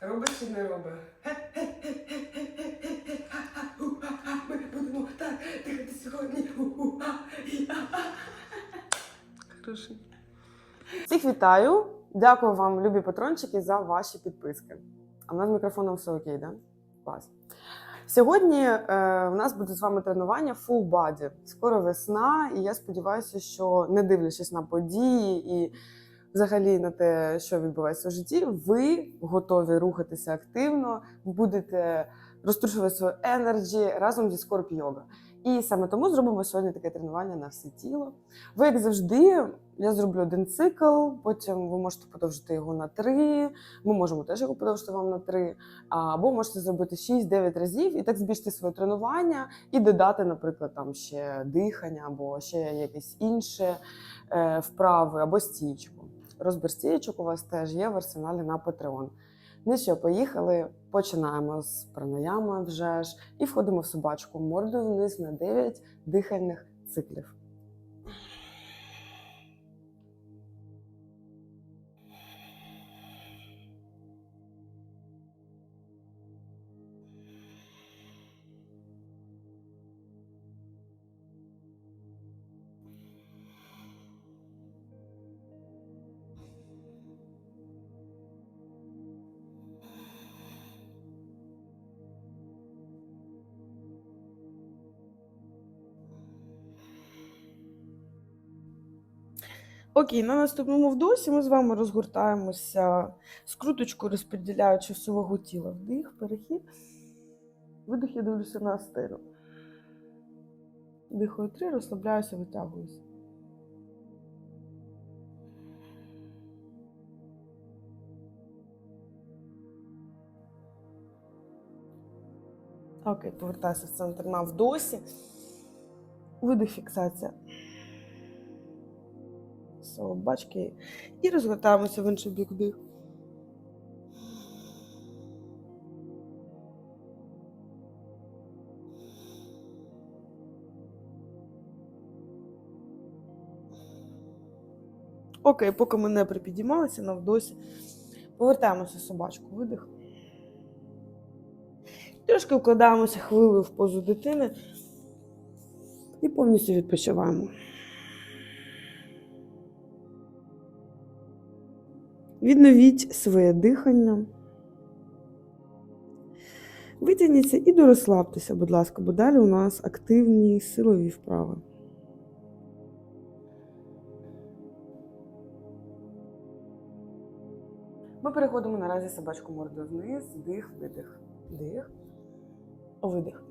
Робить чи не робить? Ми будемо так дихати сьогодні. Всіх вітаю. Дякую вам, любі патрончики, за ваші підписки. А в нас з мікрофоном все окей, да? Клас. Сьогодні е, в нас буде з вами тренування full body. Скоро весна, і я сподіваюся, що не дивлячись на події і взагалі на те, що відбувається в житті, ви готові рухатися активно, будете розтрушувати свою енерджі разом зі Скорп Йога. І саме тому зробимо сьогодні таке тренування на все тіло. Ви, як завжди, я зроблю один цикл, потім ви можете подовжити його на три. Ми можемо теж його подовжити вам на три. Або можете зробити 6-9 разів і так збільшити своє тренування і додати, наприклад, там ще дихання, або ще якісь інші е, вправи, або стічку. Розбір стієчок у вас теж є в арсеналі на Patreon. Ну що, поїхали. Починаємо з пранаями вже ж і входимо в собачку мордою вниз на 9 дихальних циклів. Окей, на наступному вдосі ми з вами розгортаємося скруточкою, розподіляючи всю вагу тіла. Вдих, перехід. Видих, я дивлюся на астину. Дихаю три, розслабляюся, витягуюся. Окей, повертаюся в центр на вдосі. Видих, фіксація. Собачки. І розгортаємося в інший бік вдих. Окей, поки ми не припідіймалися на вдосі, повертаємося собачку. Видих. Трошки вкладаємося хвилею в позу дитини і повністю відпочиваємо. Відновіть своє дихання. Витягніться і дорозслабтеся, будь ласка, бо далі у нас активні силові вправи. Ми переходимо наразі собачку мордою вниз, вдих, видих, вдих, видих.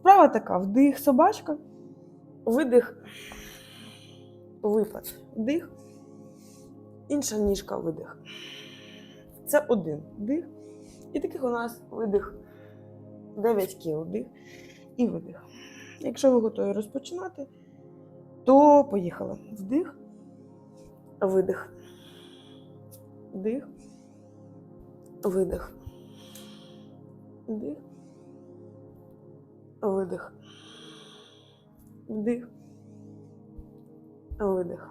Вправа така: вдих, собачка, видих, випад, вдих, інша ніжка, видих. Це один вдих. І таких у нас видих 9 кіл, вдих і видих. Якщо ви готові розпочинати, то поїхали. Вдих, видих. Вдих, видих. Вдих. Видих. Вдих. Видих.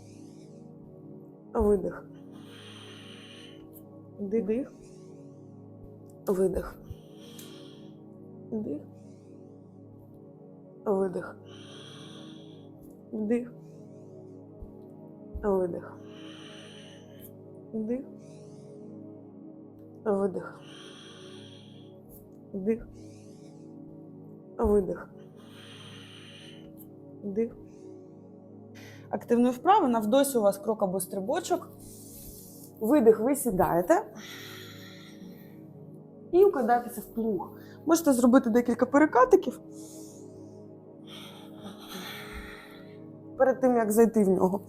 Видих. Вдих. Видих. Вдих. Видих. Вдих. Видих. Вдих. Видих. Вдих. Видих. Вдих активної вправи. Навдосі у вас крок або стрибочок. Видих, ви сідаєте і укладаєтеся в плуг. Можете зробити декілька перекатиків. Перед тим, як зайти в нього.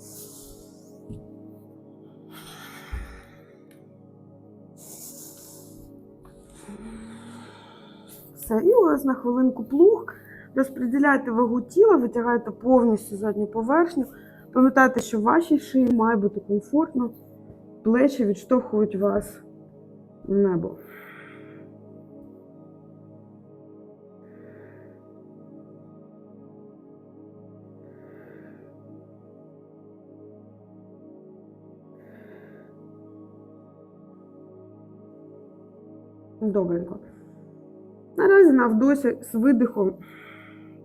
Все, і у вас на хвилинку плуг. Розподіляйте вагу тіла, витягайте повністю задню поверхню. Пам'ятайте, що в вашій шиї має бути комфортно. Плечі відштовхують вас в небо. Добренько. Наразі на вдосі з видихом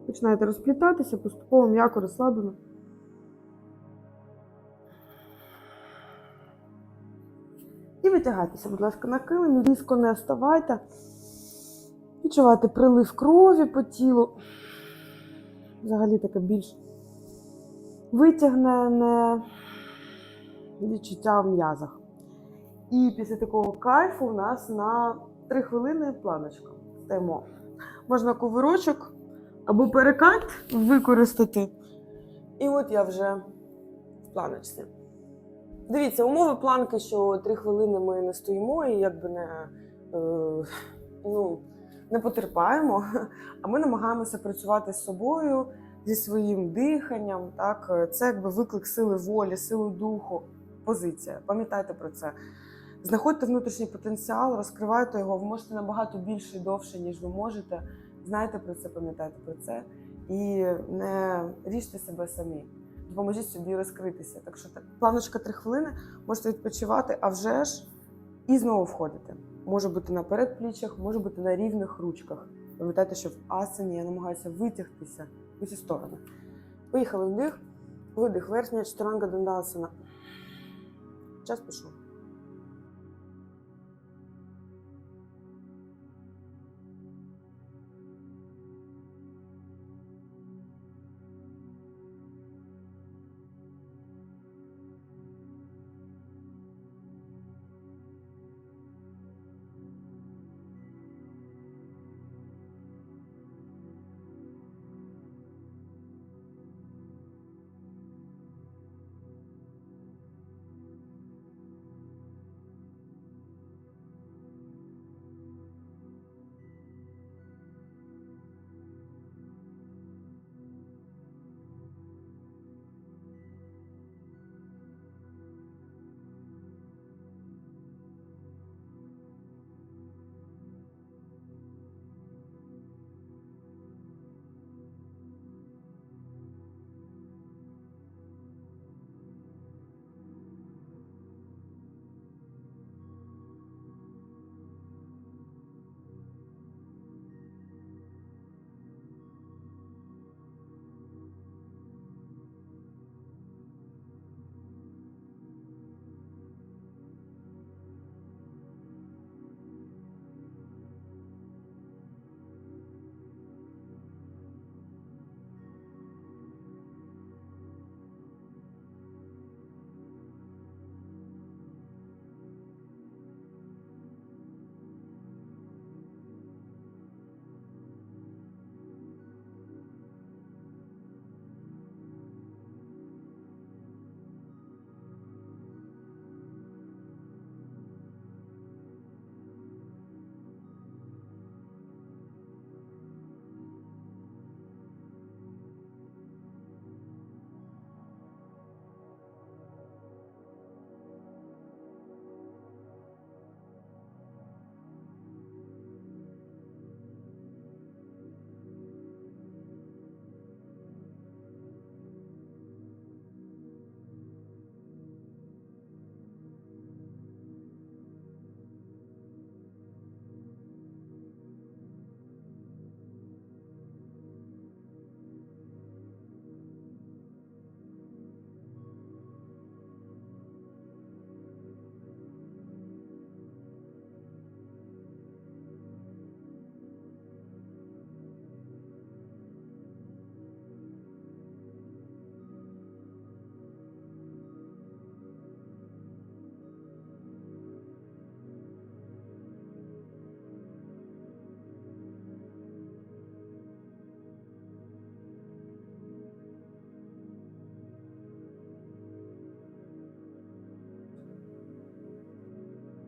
починаєте розплітатися, поступово м'яко розслаблено. Витягайтеся, будь ласка, на килимі, різко не вставайте. Відчувайте прилив крові по тілу. Взагалі таке більш витягнене відчуття в м'язах. І після такого кайфу у нас на 3 хвилини планочка. Стаємо. Можна кувирочок або перекат використати. І от я вже в планочці. Дивіться, умови планки, що 3 хвилини ми не стоїмо і якби не, е, ну, не потерпаємо, а ми намагаємося працювати з собою, зі своїм диханням. Так? Це якби виклик сили волі, сили духу, позиція. Пам'ятайте про це. Знаходьте внутрішній потенціал, розкривайте його. Ви можете набагато більше і довше, ніж ви можете. Знайте про це, пам'ятайте про це. І не ріжте себе самі. Допоможіть собі розкритися. Так що планочка три хвилини, можете відпочивати, а вже ж і знову входити. Може бути на передпліччях, може бути на рівних ручках. Пам'ятайте, що в асані я намагаюся витягтися в усі сторони. Поїхали вдих, видих, верхня чотиранга дандасана. Час пішов.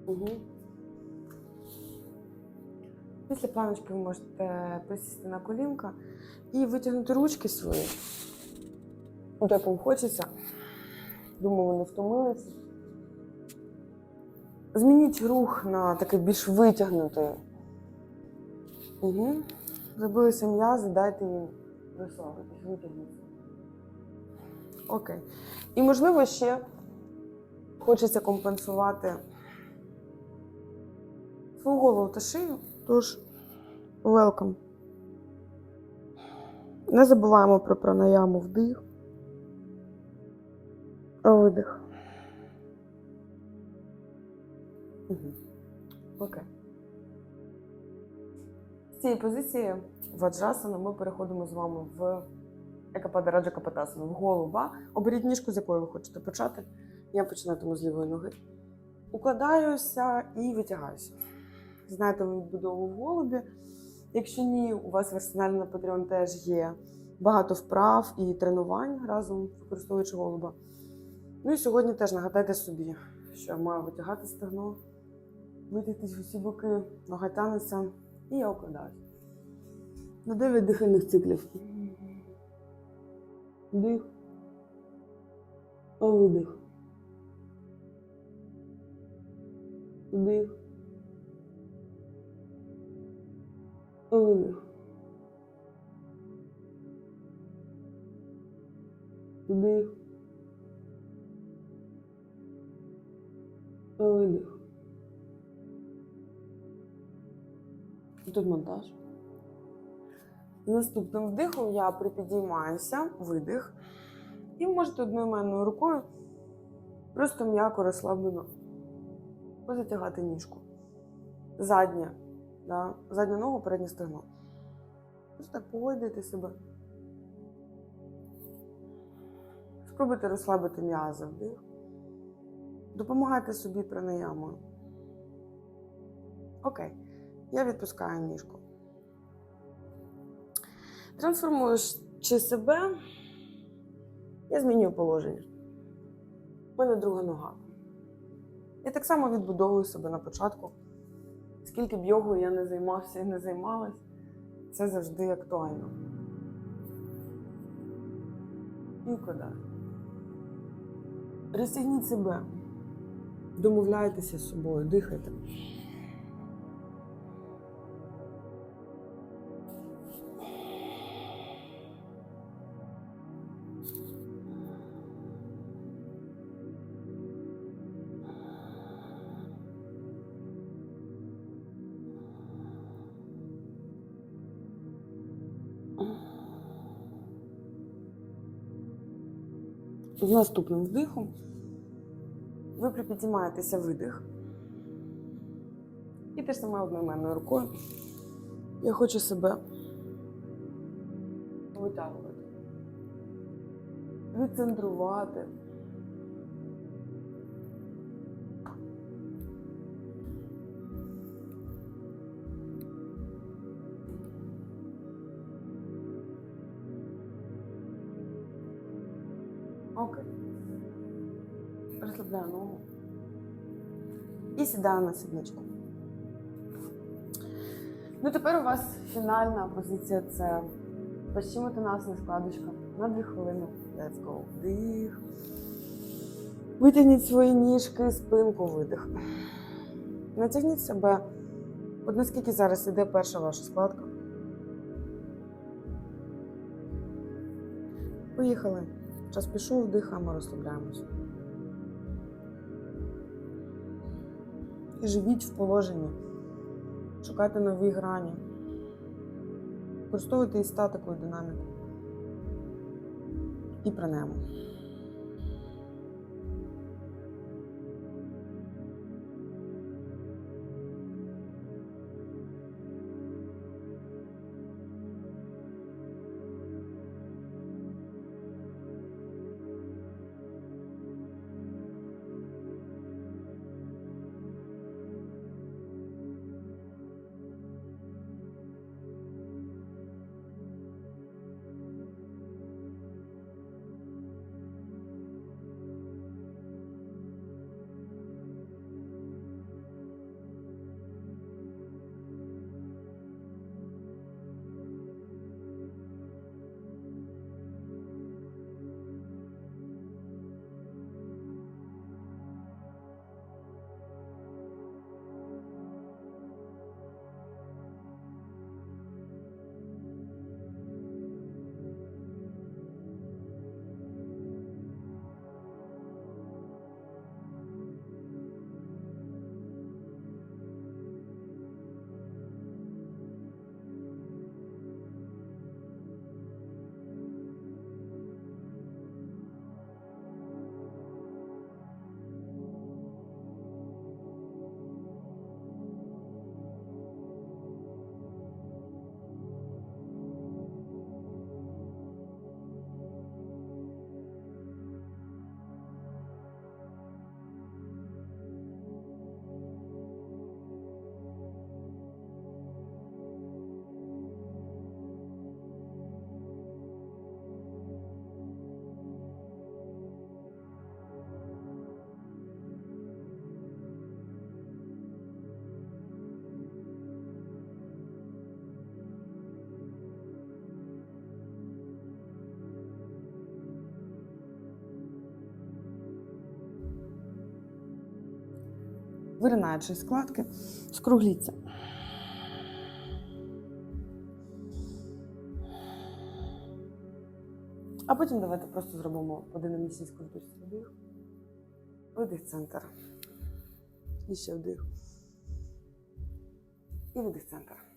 Угу. Після планочки ви можете присісти на колінка і витягнути ручки свої. От вам хочеться. Думаю, вони втомилися. Змініть рух на такий більш витягнутий. Угу. Забилися м'язи, дайте їм розслабитись, витягнутися. Окей. І можливо ще хочеться компенсувати свою голову та шию. Тож, welcome. Не забуваємо про пранаяму вдих. Видих. Угу. Окей. З цієї позиції ваджасана ми переходимо з вами в екападараджа капатасану, в голуба. Оберіть ніжку, з якої ви хочете почати. Я починатиму з лівої ноги. Укладаюся і витягаюся. Знаєте ви відбудову в голубі. Якщо ні, у вас в арсеналі на Patreon теж є багато вправ і тренувань разом використовуючи голуба. Ну і сьогодні теж нагадайте собі, що я маю витягати стегно, витягтись в усі боки, нога тянеться, і я укладаюся. На 9 дихальних циклів. Вдих. Видих. Вдих. Видих. Вдих. Видих. Тут монтаж. Наступним вдихом я припідіймаюся, видих. І можете одноіменною рукою просто м'яко розслаблено позатягати ніжку. Задня, да? задню ногу, переднє стегно. Просто так погойдайте себе. Спробуйте розслабити м'язи вдих. Допомагайте собі пранаямою. Окей. Я відпускаю ніжку. Трансформуючи себе, я змінюю положення. У мене друга нога. Я так само відбудовую себе на початку. Скільки б йогою я не займався і не займалась, це завжди актуально. І вкладаю. Розтягніть себе, домовляйтеся з собою, дихайте. Наступним вдихом ви припіднімаєтеся видих. І теж саме одноіменною рукою. Я хочу себе витягувати, відцентрувати. Розслабляю ногу. І сідаю на сідничку. Ну, тепер у вас фінальна позиція це пощимати нас на складочка на дві хвилини. Let's go. Вдих. Витягніть свої ніжки, спинку, видих. Натягніть себе. От наскільки зараз іде перша ваша складка. Поїхали. Час пішов, дихаємо, розслабляємося. І живіть в положенні. Шукайте нові грані. Використовуйте і статику, і динаміку. І пранемо. Виринають же складки, скругліться. А потім давайте просто зробимо по динамічній скруточці вдих. Видих центр. І ще вдих. І видих центр.